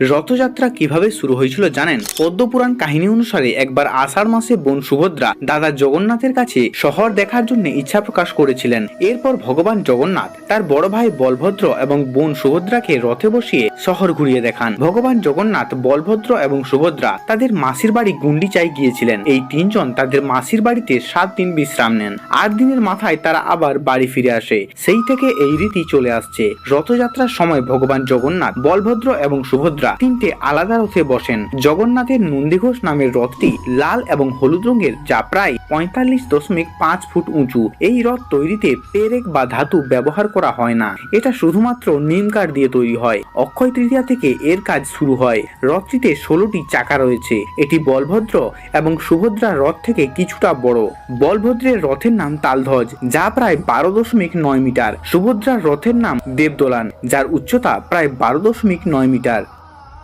রথযাত্রা কীভাবে শুরু হয়েছিল জানেন? পদ্মপুরাণ কাহিনী অনুসারে একবার আষাঢ় মাসে বোন সুভদ্রা দাদা জগন্নাথের কাছে শহর দেখার জন্য ইচ্ছা প্রকাশ করেছিলেন। এরপর ভগবান জগন্নাথ তার বড় ভাই বলভদ্র এবং বোন সুভদ্রাকে রথে বসিয়ে শহর ঘুরিয়ে দেখান। ভগবান জগন্নাথ বলভদ্র এবং সুভদ্রা তাদের মাসির বাড়ি গুন্ডিচাই গিয়েছিলেন। এই তিনজন তাদের মাসির বাড়িতে সাত দিন বিশ্রাম নেন। আট দিনের মাথায় তারা আবার বাড়ি ফিরে আসে। সেই থেকে এই রীতি চলে আসছে। রথযাত্রার সময় ভগবান জগন্নাথ বলভদ্র এবং সুভদ্রা তিনটে আলাদা রথে বসেন। জগন্নাথের নন্দীঘোষ নামের রথটি লাল এবং হলুদ রঙের, যা প্রায় পঁয়তাল্লিশ দশমিক পাঁচ ফুট উঁচু। এই রথ তৈরিতে পেরেক বা ধাতু ব্যবহার করা হয় না। এটা শুধুমাত্র নিম কাঠ দিয়ে তৈরি হয়। অক্ষয় তৃতীয়া থেকে এর কাজ শুরু হয়। রথটিতে ষোলোটি চাকা রয়েছে। এটি বলভদ্র এবং সুভদ্রার রথ থেকে কিছুটা বড়। বলভদ্রের রথের নাম তালধ্বজ, যা প্রায় বারো দশমিক নয় মিটার। সুভদ্রার রথের নাম দেবদোলান, যার উচ্চতা প্রায় বারো দশমিক নয় মিটার।